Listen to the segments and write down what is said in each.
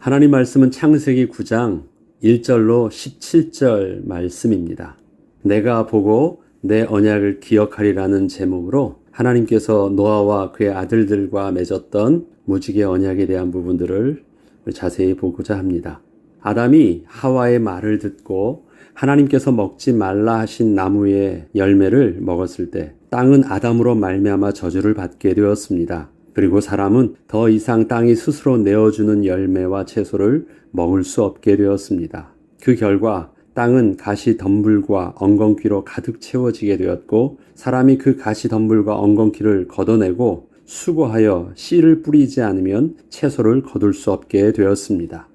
하나님 말씀은 창세기 9장 1절로 17절 말씀입니다. 내가 보고 내 언약을 기억하리라는 제목으로 하나님께서 노아와 그의 아들들과 맺었던 무지개 언약에 대한 부분들을 자세히 보고자 합니다. 아담이 하와의 말을 듣고 하나님께서 먹지 말라 하신 나무의 열매를 먹었을 때 땅은 아담으로 말미암아 저주를 받게 되었습니다. 그리고 사람은 더 이상 땅이 스스로 내어주는 열매와 채소를 먹을 수 없게 되었습니다. 그 결과 땅은 가시 덤불과 엉겅퀴로 가득 채워지게 되었고 사람이 그 가시 덤불과 엉겅퀴를 걷어내고 수고하여 씨를 뿌리지 않으면 채소를 거둘 수 없게 되었습니다.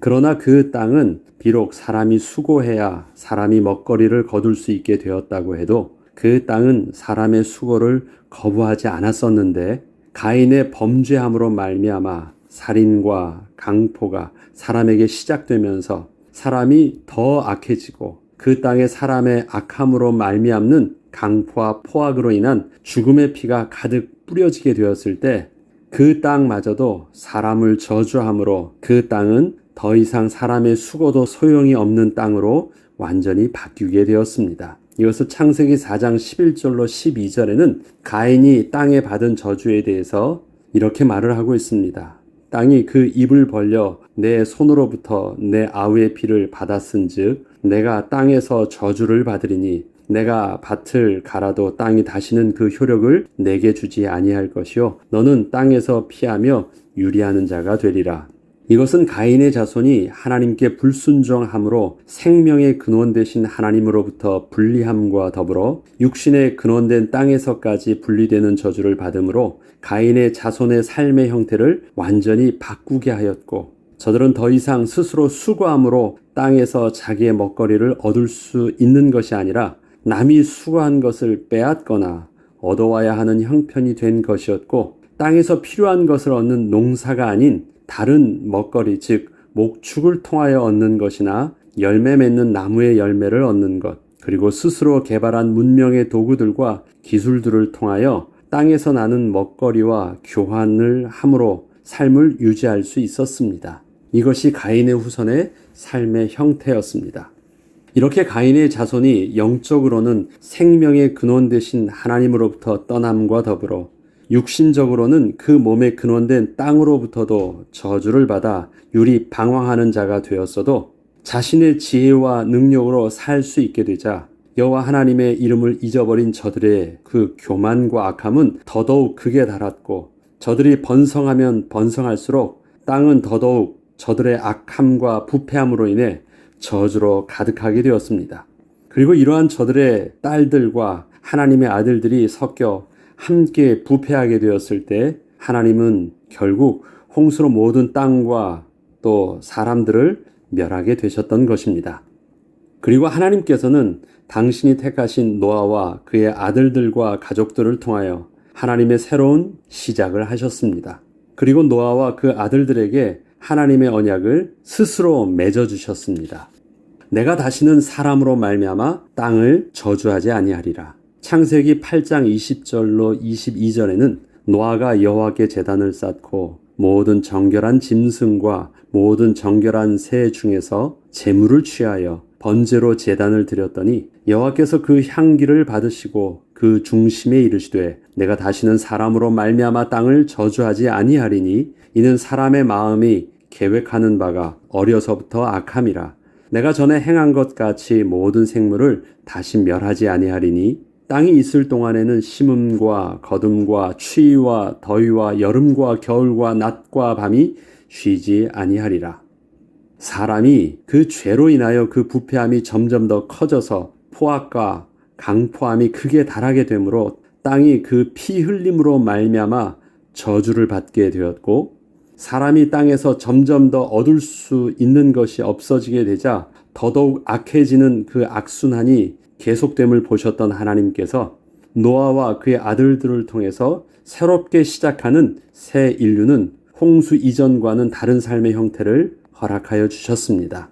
그러나 그 땅은 비록 사람이 수고해야 사람이 먹거리를 거둘 수 있게 되었다고 해도 그 땅은 사람의 수고를 거부하지 않았었는데 가인의 범죄함으로 말미암아 살인과 강포가 사람에게 시작되면서 사람이 더 악해지고 그 땅에 사람의 악함으로 말미암는 강포와 포악으로 인한 죽음의 피가 가득 뿌려지게 되었을 때 그 땅마저도 사람을 저주함으로 그 땅은 더 이상 사람의 수고도 소용이 없는 땅으로 완전히 바뀌게 되었습니다. 이것을 창세기 4장 11절로 12절에는 가인이 땅에 받은 저주에 대해서 이렇게 말을 하고 있습니다. 땅이 그 입을 벌려 내 손으로부터 내 아우의 피를 받았은즉 내가 땅에서 저주를 받으리니 내가 밭을 갈아도 땅이 다시는 그 효력을 내게 주지 아니할 것이요 너는 땅에서 피하며 유리하는 자가 되리라. 이것은 가인의 자손이 하나님께 불순종함으로 생명의 근원 되신 하나님으로부터 분리함과 더불어 육신의 근원된 땅에서까지 분리되는 저주를 받음으로 가인의 자손의 삶의 형태를 완전히 바꾸게 하였고 저들은 더 이상 스스로 수고함으로 땅에서 자기의 먹거리를 얻을 수 있는 것이 아니라 남이 수고한 것을 빼앗거나 얻어와야 하는 형편이 된 것이었고 땅에서 필요한 것을 얻는 농사가 아닌 다른 먹거리 즉 목축을 통하여 얻는 것이나 열매 맺는 나무의 열매를 얻는 것 그리고 스스로 개발한 문명의 도구들과 기술들을 통하여 땅에서 나는 먹거리와 교환을 함으로 삶을 유지할 수 있었습니다. 이것이 가인의 후손의 삶의 형태였습니다. 이렇게 가인의 자손이 영적으로는 생명의 근원 되신 하나님으로부터 떠남과 더불어 육신적으로는 그 몸에 근원된 땅으로부터도 저주를 받아 유리 방황하는 자가 되었어도 자신의 지혜와 능력으로 살 수 있게 되자 여호와 하나님의 이름을 잊어버린 저들의 그 교만과 악함은 더더욱 극에 달았고 저들이 번성하면 번성할수록 땅은 더더욱 저들의 악함과 부패함으로 인해 저주로 가득하게 되었습니다. 그리고 이러한 저들의 딸들과 하나님의 아들들이 섞여 함께 부패하게 되었을 때 하나님은 결국 홍수로 모든 땅과 또 사람들을 멸하게 되셨던 것입니다. 그리고 하나님께서는 당신이 택하신 노아와 그의 아들들과 가족들을 통하여 하나님의 새로운 시작을 하셨습니다. 그리고 노아와 그 아들들에게 하나님의 언약을 스스로 맺어 주셨습니다. 내가 다시는 사람으로 말미암아 땅을 저주하지 아니하리라. 창세기 8장 20절로 22절에는 노아가 여호와께 제단을 쌓고 모든 정결한 짐승과 모든 정결한 새 중에서 재물을 취하여 번제로 제단을 드렸더니 여호와께서 그 향기를 받으시고 그 중심에 이르시되 내가 다시는 사람으로 말미암아 땅을 저주하지 아니하리니 이는 사람의 마음이 계획하는 바가 어려서부터 악함이라. 내가 전에 행한 것 같이 모든 생물을 다시 멸하지 아니하리니 땅이 있을 동안에는 심음과 거둠과 추위와 더위와 여름과 겨울과 낮과 밤이 쉬지 아니하리라. 사람이 그 죄로 인하여 그 부패함이 점점 더 커져서 포악과 강포함이 크게 달하게 되므로 땅이 그 피 흘림으로 말미암아 저주를 받게 되었고 사람이 땅에서 점점 더 얻을 수 있는 것이 없어지게 되자 더더욱 악해지는 그 악순환이 계속됨을 보셨던 하나님께서 노아와 그의 아들들을 통해서 새롭게 시작하는 새 인류는 홍수 이전과는 다른 삶의 형태를 허락하여 주셨습니다.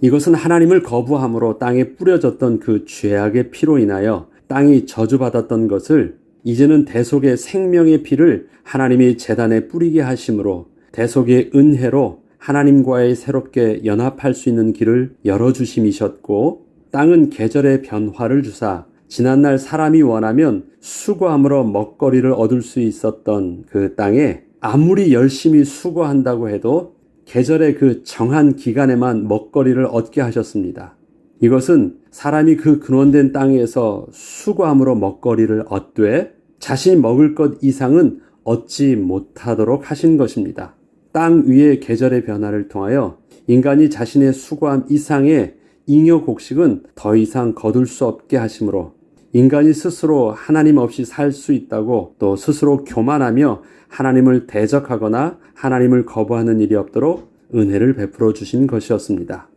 이것은 하나님을 거부함으로 땅에 뿌려졌던 그 죄악의 피로 인하여 땅이 저주받았던 것을 이제는 대속의 생명의 피를 하나님이 재단에 뿌리게 하심으로 대속의 은혜로 하나님과의 새롭게 연합할 수 있는 길을 열어주심이셨고 땅은 계절의 변화를 주사 지난날 사람이 원하면 수고함으로 먹거리를 얻을 수 있었던 그 땅에 아무리 열심히 수고한다고 해도 계절의 그 정한 기간에만 먹거리를 얻게 하셨습니다. 이것은 사람이 그 근원된 땅에서 수고함으로 먹거리를 얻되 자신이 먹을 것 이상은 얻지 못하도록 하신 것입니다. 땅 위의 계절의 변화를 통하여 인간이 자신의 수고함 이상의 잉여 곡식은 더 이상 거둘 수 없게 하심으로 인간이 스스로 하나님 없이 살 수 있다고 또 스스로 교만하며 하나님을 대적하거나 하나님을 거부하는 일이 없도록 은혜를 베풀어 주신 것이었습니다.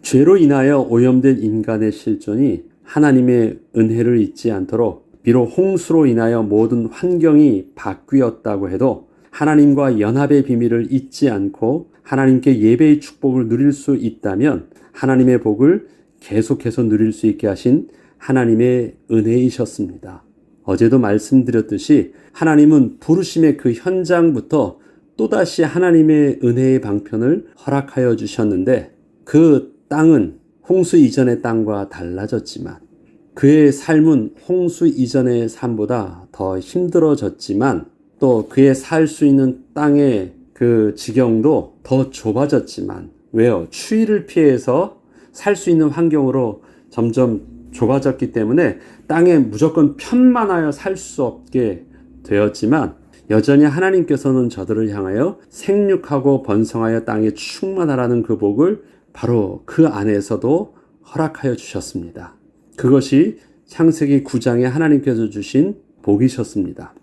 죄로 인하여 오염된 인간의 실존이 하나님의 은혜를 잊지 않도록 비록 홍수로 인하여 모든 환경이 바뀌었다고 해도 하나님과 연합의 비밀을 잊지 않고 하나님께 예배의 축복을 누릴 수 있다면 하나님의 복을 계속해서 누릴 수 있게 하신 하나님의 은혜이셨습니다. 어제도 말씀드렸듯이 하나님은 부르심의 그 현장부터 또다시 하나님의 은혜의 방편을 허락하여 주셨는데 그 땅은 홍수 이전의 땅과 달라졌지만 그의 삶은 홍수 이전의 삶보다 더 힘들어졌지만 또 그의 살 수 있는 땅의 그 지경도 더 좁아졌지만 왜요? 추위를 피해서 살 수 있는 환경으로 점점 좁아졌기 때문에 땅에 무조건 편만하여 살 수 없게 되었지만 여전히 하나님께서는 저들을 향하여 생육하고 번성하여 땅에 충만하라는 그 복을 바로 그 안에서도 허락하여 주셨습니다. 그것이 창세기 9장에 하나님께서 주신 복이셨습니다.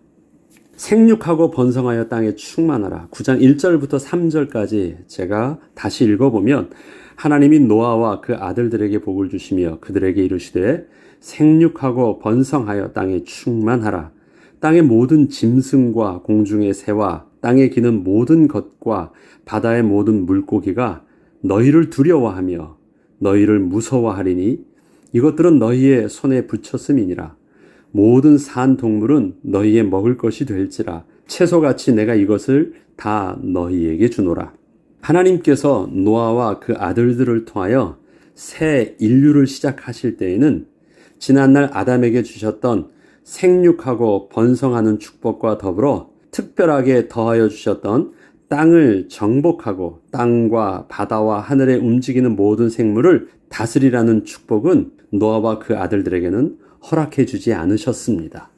생육하고 번성하여 땅에 충만하라. 9장 1절부터 3절까지 제가 다시 읽어보면 하나님이 노아와 그 아들들에게 복을 주시며 그들에게 이르시되 생육하고 번성하여 땅에 충만하라. 땅의 모든 짐승과 공중의 새와 땅에 기는 모든 것과 바다의 모든 물고기가 너희를 두려워하며 너희를 무서워하리니 이것들은 너희의 손에 붙였음이니라. 모든 산 동물은 너희의 먹을 것이 될지라 채소같이 내가 이것을 다 너희에게 주노라. 하나님께서 노아와 그 아들들을 통하여 새 인류를 시작하실 때에는 지난날 아담에게 주셨던 생육하고 번성하는 축복과 더불어 특별하게 더하여 주셨던 땅을 정복하고 땅과 바다와 하늘에 움직이는 모든 생물을 다스리라는 축복은 노아와 그 아들들에게는 허락해 주지 않으셨습니다.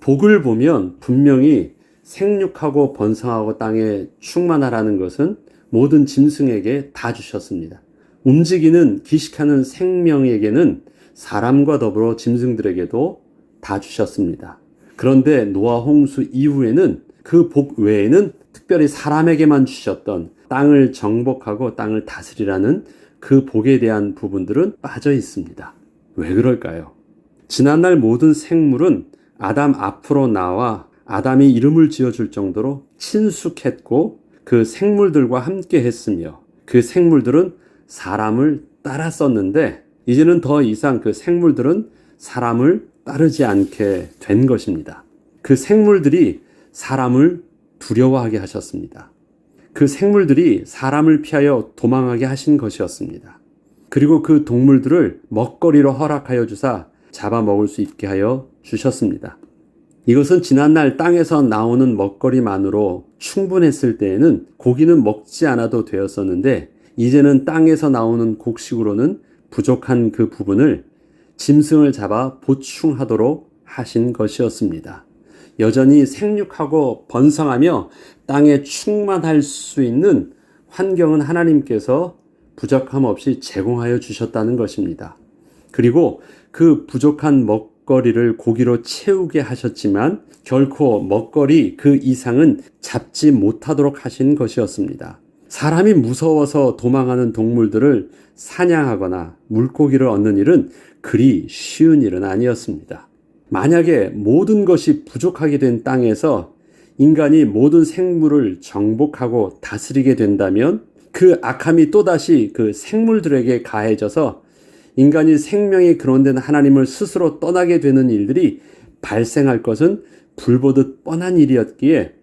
복을 보면 분명히 생육하고 번성하고 땅에 충만하라는 것은 모든 짐승에게 다 주셨습니다. 움직이는 기식하는 생명에게는 사람과 더불어 짐승들에게도 다 주셨습니다. 그런데 노아 홍수 이후에는 그 복 외에는 특별히 사람에게만 주셨던 땅을 정복하고 땅을 다스리라는 그 복에 대한 부분들은 빠져 있습니다. 왜 그럴까요? 지난날 모든 생물은 아담 앞으로 나와 아담이 이름을 지어줄 정도로 친숙했고 그 생물들과 함께 했으며 그 생물들은 사람을 따랐었는데 이제는 더 이상 그 생물들은 사람을 따르지 않게 된 것입니다. 그 생물들이 사람을 두려워하게 하셨습니다. 그 생물들이 사람을 피하여 도망하게 하신 것이었습니다. 그리고 그 동물들을 먹거리로 허락하여 주사 잡아먹을 수 있게 하여 주셨습니다. 이것은 지난날 땅에서 나오는 먹거리만으로 충분했을 때에는 고기는 먹지 않아도 되었었는데 이제는 땅에서 나오는 곡식으로는 부족한 그 부분을 짐승을 잡아 보충하도록 하신 것이었습니다. 여전히 생육하고 번성하며 땅에 충만할 수 있는 환경은 하나님께서 부족함 없이 제공하여 주셨다는 것입니다. 그리고 그 부족한 먹거리를 고기로 채우게 하셨지만 결코 먹거리 그 이상은 잡지 못하도록 하신 것이었습니다. 사람이 무서워서 도망하는 동물들을 사냥하거나 물고기를 얻는 일은 그리 쉬운 일은 아니었습니다. 만약에 모든 것이 부족하게 된 땅에서 인간이 모든 생물을 정복하고 다스리게 된다면 그 악함이 또다시 그 생물들에게 가해져서 인간이 생명이 근원된 하나님을 스스로 떠나게 되는 일들이 발생할 것은 불보듯 뻔한 일이었기에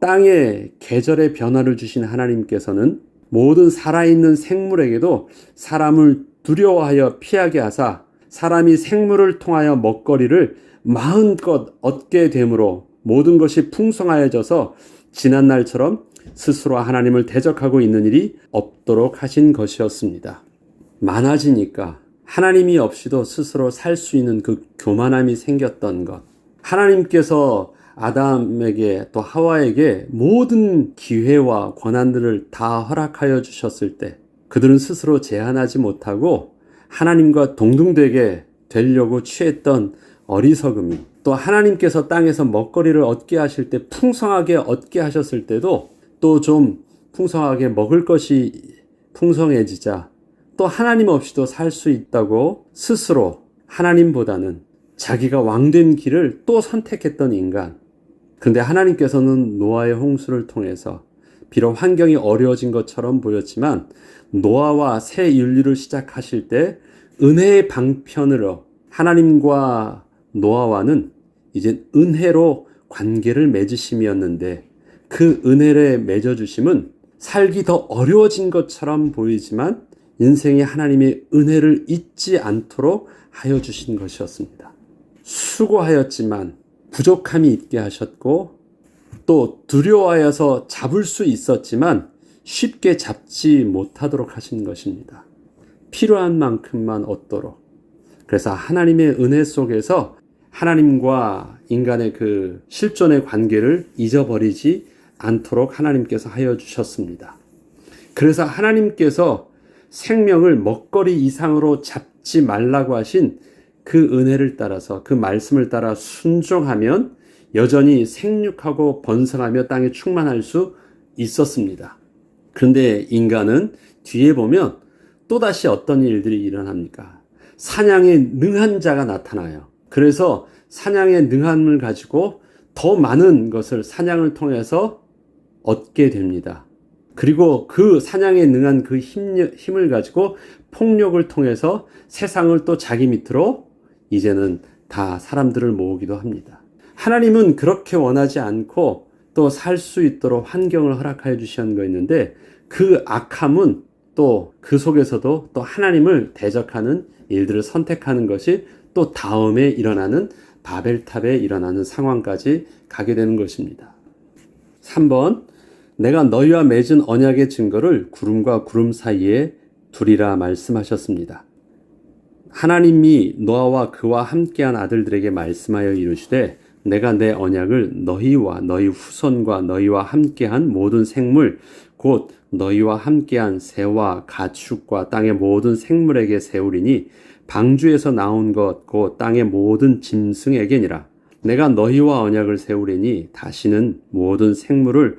땅에 계절의 변화를 주신 하나님께서는 모든 살아있는 생물에게도 사람을 두려워하여 피하게 하사 사람이 생물을 통하여 먹거리를 마음껏 얻게 되므로 모든 것이 풍성하여져서 지난 날처럼 스스로 하나님을 대적하고 있는 일이 없도록 하신 것이었습니다. 많아지니까 하나님이 없이도 스스로 살 수 있는 그 교만함이 생겼던 것. 하나님께서 아담에게 또 하와에게 모든 기회와 권한들을 다 허락하여 주셨을 때 그들은 스스로 제한하지 못하고 하나님과 동등되게 되려고 취했던 어리석음이 또 하나님께서 땅에서 먹거리를 얻게 하실 때 풍성하게 얻게 하셨을 때도 또 좀 풍성하게 먹을 것이 풍성해지자 또 하나님 없이도 살 수 있다고 스스로 하나님보다는 자기가 왕된 길을 또 선택했던 인간. 근데 하나님께서는 노아의 홍수를 통해서 비록 환경이 어려워진 것처럼 보였지만 노아와 새 인류를 시작하실 때 은혜의 방편으로 하나님과 노아와는 이제 은혜로 관계를 맺으심이었는데 그 은혜를 맺어주심은 살기 더 어려워진 것처럼 보이지만 인생의 하나님의 은혜를 잊지 않도록 하여 주신 것이었습니다. 수고하였지만 부족함이 있게 하셨고 또 두려워하여서 잡을 수 있었지만 쉽게 잡지 못하도록 하신 것입니다. 필요한 만큼만 얻도록. 그래서 하나님의 은혜 속에서 하나님과 인간의 그 실존의 관계를 잊어버리지 않도록 하나님께서 하여 주셨습니다. 그래서 하나님께서 생명을 먹거리 이상으로 잡지 말라고 하신 그 은혜를 따라서 그 말씀을 따라 순종하면 여전히 생육하고 번성하며 땅에 충만할 수 있었습니다. 그런데 인간은 뒤에 보면 또다시 어떤 일들이 일어납니까? 사냥에 능한 자가 나타나요. 그래서 사냥에 능함을 가지고 더 많은 것을 사냥을 통해서 얻게 됩니다. 그리고 그 사냥에 능한 그 힘, 힘을 가지고 폭력을 통해서 세상을 또 자기 밑으로 이제는 다 사람들을 모으기도 합니다. 하나님은 그렇게 원하지 않고 또 살 수 있도록 환경을 허락하여 주시는 거 있는데 그 악함은 또 그 속에서도 또 하나님을 대적하는 일들을 선택하는 것이 또 다음에 일어나는 바벨탑에 일어나는 상황까지 가게 되는 것입니다. 3번 내가 너희와 맺은 언약의 증거를 구름과 구름 사이에 두리라 말씀하셨습니다. 하나님이 노아와 그와 함께한 아들들에게 말씀하여 이르시되 내가 내 언약을 너희와 너희 후손과 너희와 함께한 모든 생물 곧 너희와 함께한 새와 가축과 땅의 모든 생물에게 세우리니 방주에서 나온 것 곧 땅의 모든 짐승에게니라 내가 너희와 언약을 세우리니 다시는 모든 생물을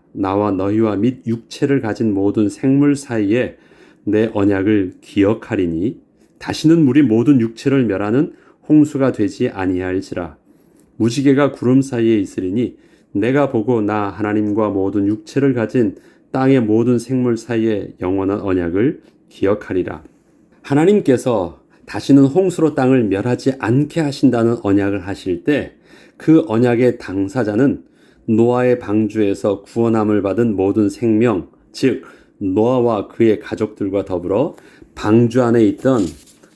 나와 너희와 및 육체를 가진 모든 생물 사이에 내 언약을 기억하리니 다시는 물이 모든 육체를 멸하는 홍수가 되지 아니할지라 무지개가 구름 사이에 있으리니 내가 보고 나 하나님과 모든 육체를 가진 땅의 모든 생물 사이에 영원한 언약을 기억하리라. 하나님께서 다시는 홍수로 땅을 멸하지 않게 하신다는 언약을 하실 때 그 언약의 당사자는 노아의 방주에서 구원함을 받은 모든 생명, 즉 노아와 그의 가족들과 더불어 방주 안에 있던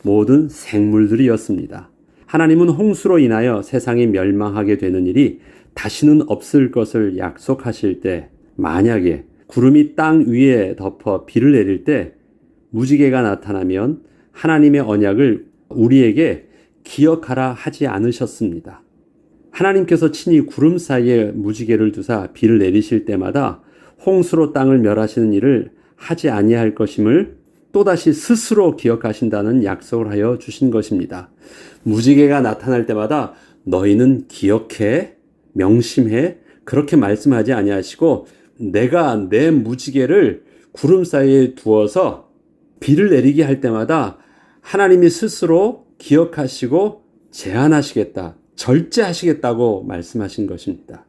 모든 생물들이었습니다. 하나님은 홍수로 인하여 세상이 멸망하게 되는 일이 다시는 없을 것을 약속하실 때 만약에 구름이 땅 위에 덮어 비를 내릴 때 무지개가 나타나면 하나님의 언약을 우리에게 기억하라 하지 않으셨습니다. 하나님께서 친히 구름 사이에 무지개를 두사 비를 내리실 때마다 홍수로 땅을 멸하시는 일을 하지 아니할 것임을 또다시 스스로 기억하신다는 약속을 하여 주신 것입니다. 무지개가 나타날 때마다 너희는 기억해 명심해 그렇게 말씀하지 아니하시고 내가 내 무지개를 구름 사이에 두어서 비를 내리게 할 때마다 하나님이 스스로 기억하시고 제한하시겠다, 절제하시겠다고 말씀하신 것입니다.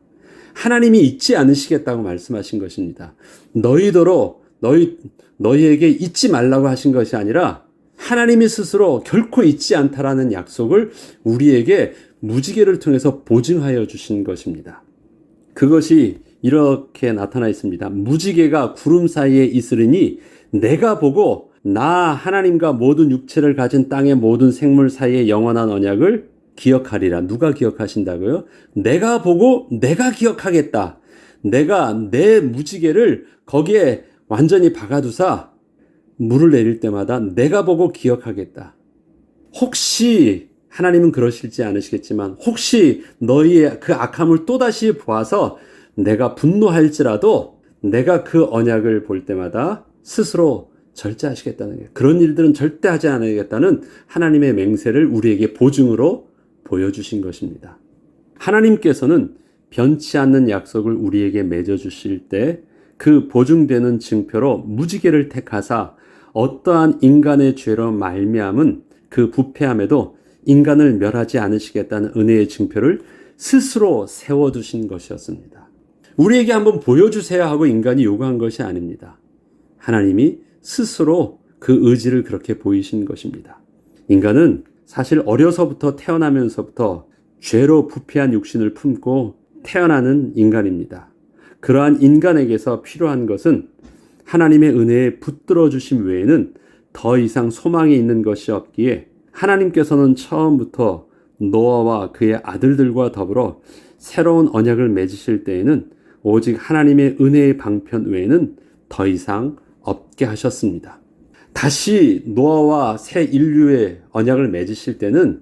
하나님이 잊지 않으시겠다고 말씀하신 것입니다. 너희더러 너희 너희에게 잊지 말라고 하신 것이 아니라 하나님이 스스로 결코 잊지 않다라는 약속을 우리에게 무지개를 통해서 보증하여 주신 것입니다. 그것이 이렇게 나타나 있습니다. 무지개가 구름 사이에 있으리니 내가 보고 나 하나님과 모든 육체를 가진 땅의 모든 생물 사이의 영원한 언약을 기억하리라. 누가 기억하신다고요? 내가 보고 내가 기억하겠다. 내가 내 무지개를 거기에 완전히 박아두사 물을 내릴 때마다 내가 보고 기억하겠다. 혹시 하나님은 그러실지 않으시겠지만 혹시 너희의 그 악함을 또다시 보아서 내가 분노할지라도 내가 그 언약을 볼 때마다 스스로 절제하시겠다는 게 그런 일들은 절대 하지 않으겠다는 하나님의 맹세를 우리에게 보증으로 보여주신 것입니다. 하나님께서는 변치 않는 약속을 우리에게 맺어주실 때 그 보증되는 증표로 무지개를 택하사 어떠한 인간의 죄로 말미암은 그 부패함에도 인간을 멸하지 않으시겠다는 은혜의 증표를 스스로 세워두신 것이었습니다. 우리에게 한번 보여주세요 하고 인간이 요구한 것이 아닙니다. 하나님이 스스로 그 의지를 그렇게 보이신 것입니다. 인간은 사실 어려서부터 태어나면서부터 죄로 부패한 육신을 품고 태어나는 인간입니다. 그러한 인간에게서 필요한 것은 하나님의 은혜에 붙들어 주심 외에는 더 이상 소망이 있는 것이 없기에 하나님께서는 처음부터 노아와 그의 아들들과 더불어 새로운 언약을 맺으실 때에는 오직 하나님의 은혜의 방편 외에는 더 이상 없게 하셨습니다. 다시 노아와 새 인류의 언약을 맺으실 때는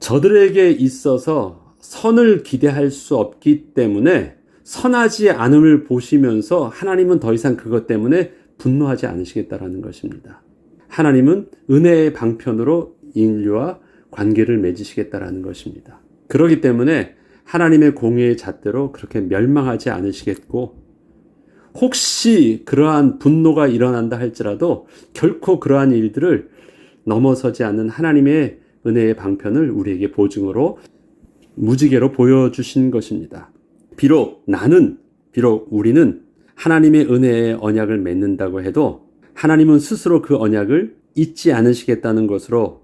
저들에게 있어서 선을 기대할 수 없기 때문에 선하지 않음을 보시면서 하나님은 더 이상 그것 때문에 분노하지 않으시겠다라는 것입니다. 하나님은 은혜의 방편으로 인류와 관계를 맺으시겠다라는 것입니다. 그러기 때문에 하나님의 공의의 잣대로 그렇게 멸망하지 않으시겠고 혹시 그러한 분노가 일어난다 할지라도 결코 그러한 일들을 넘어서지 않는 하나님의 은혜의 방편을 우리에게 보증으로 무지개로 보여주신 것입니다. 비록 나는, 비록 우리는 하나님의 은혜의 언약을 맺는다고 해도 하나님은 스스로 그 언약을 잊지 않으시겠다는 것으로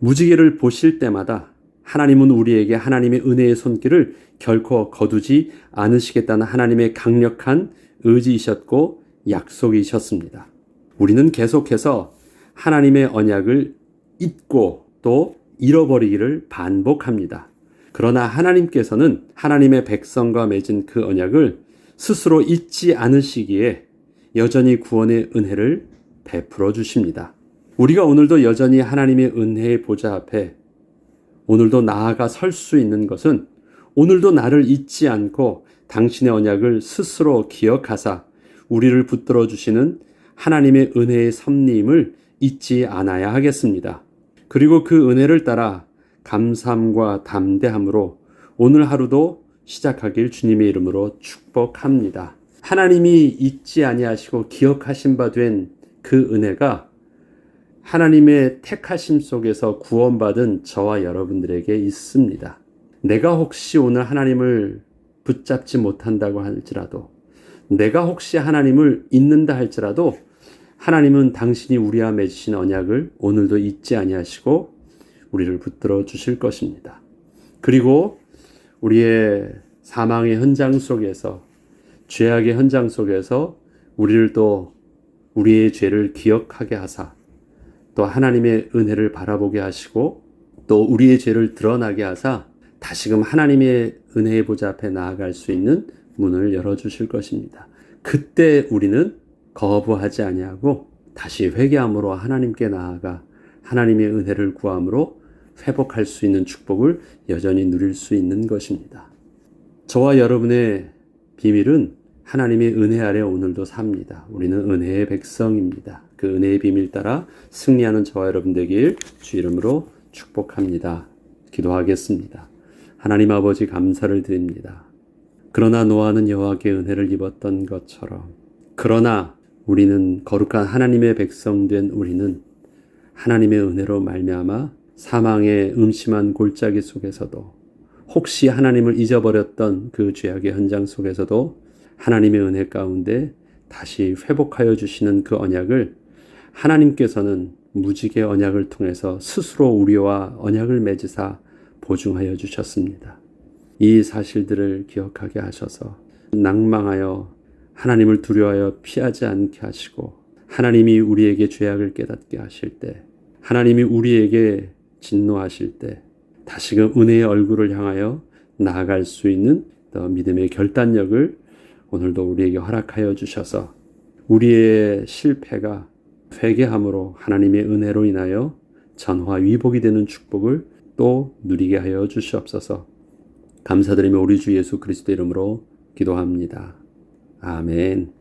무지개를 보실 때마다 하나님은 우리에게 하나님의 은혜의 손길을 결코 거두지 않으시겠다는 하나님의 강력한 의지이셨고 약속이셨습니다. 우리는 계속해서 하나님의 언약을 잊고 또 잃어버리기를 반복합니다. 그러나 하나님께서는 하나님의 백성과 맺은 그 언약을 스스로 잊지 않으시기에 여전히 구원의 은혜를 베풀어 주십니다. 우리가 오늘도 여전히 하나님의 은혜의 보좌 앞에 오늘도 나아가 설 수 있는 것은 오늘도 나를 잊지 않고 당신의 언약을 스스로 기억하사 우리를 붙들어 주시는 하나님의 은혜의 섭림을 잊지 않아야 하겠습니다. 그리고 그 은혜를 따라 감사함과 담대함으로 오늘 하루도 시작하길 주님의 이름으로 축복합니다. 하나님이 잊지 아니하시고 기억하신 바 된 그 은혜가 하나님의 택하심 속에서 구원받은 저와 여러분들에게 있습니다. 내가 혹시 오늘 하나님을 붙잡지 못한다고 할지라도 내가 혹시 하나님을 잊는다 할지라도 하나님은 당신이 우리와 맺으신 언약을 오늘도 잊지 아니하시고 우리를 붙들어 주실 것입니다. 그리고 우리의 사망의 현장 속에서 죄악의 현장 속에서 우리를 또 우리의 죄를 기억하게 하사 또 하나님의 은혜를 바라보게 하시고 또 우리의 죄를 드러나게 하사 다시금 하나님의 은혜의 보좌 앞에 나아갈 수 있는 문을 열어 주실 것입니다. 그때 우리는 거부하지 아니하고 다시 회개함으로 하나님께 나아가 하나님의 은혜를 구함으로 회복할 수 있는 축복을 여전히 누릴 수 있는 것입니다. 저와 여러분의 비밀은 하나님의 은혜 아래 오늘도 삽니다. 우리는 은혜의 백성입니다. 그 은혜의 비밀 따라 승리하는 저와 여러분 되길 주 이름으로 축복합니다. 기도하겠습니다. 하나님 아버지 감사를 드립니다. 그러나 노아는 여호와께 은혜를 입었던 것처럼 그러나 우리는 거룩한 하나님의 백성 된 우리는 하나님의 은혜로 말미암아 사망의 음침한 골짜기 속에서도 혹시 하나님을 잊어버렸던 그 죄악의 현장 속에서도 하나님의 은혜 가운데 다시 회복하여 주시는 그 언약을 하나님께서는 무지개 언약을 통해서 스스로 우리와 언약을 맺으사 보증하여 주셨습니다. 이 사실들을 기억하게 하셔서 낭망하여 하나님을 두려워하여 피하지 않게 하시고 하나님이 우리에게 죄악을 깨닫게 하실 때 하나님이 우리에게 진노하실 때 다시금 은혜의 얼굴을 향하여 나아갈 수 있는 더 믿음의 결단력을 오늘도 우리에게 허락하여 주셔서 우리의 실패가 회개함으로 하나님의 은혜로 인하여 전화 위복이 되는 축복을 또 누리게 하여 주시옵소서. 감사드리며 우리 주 예수 그리스도 이름으로 기도합니다. 아멘.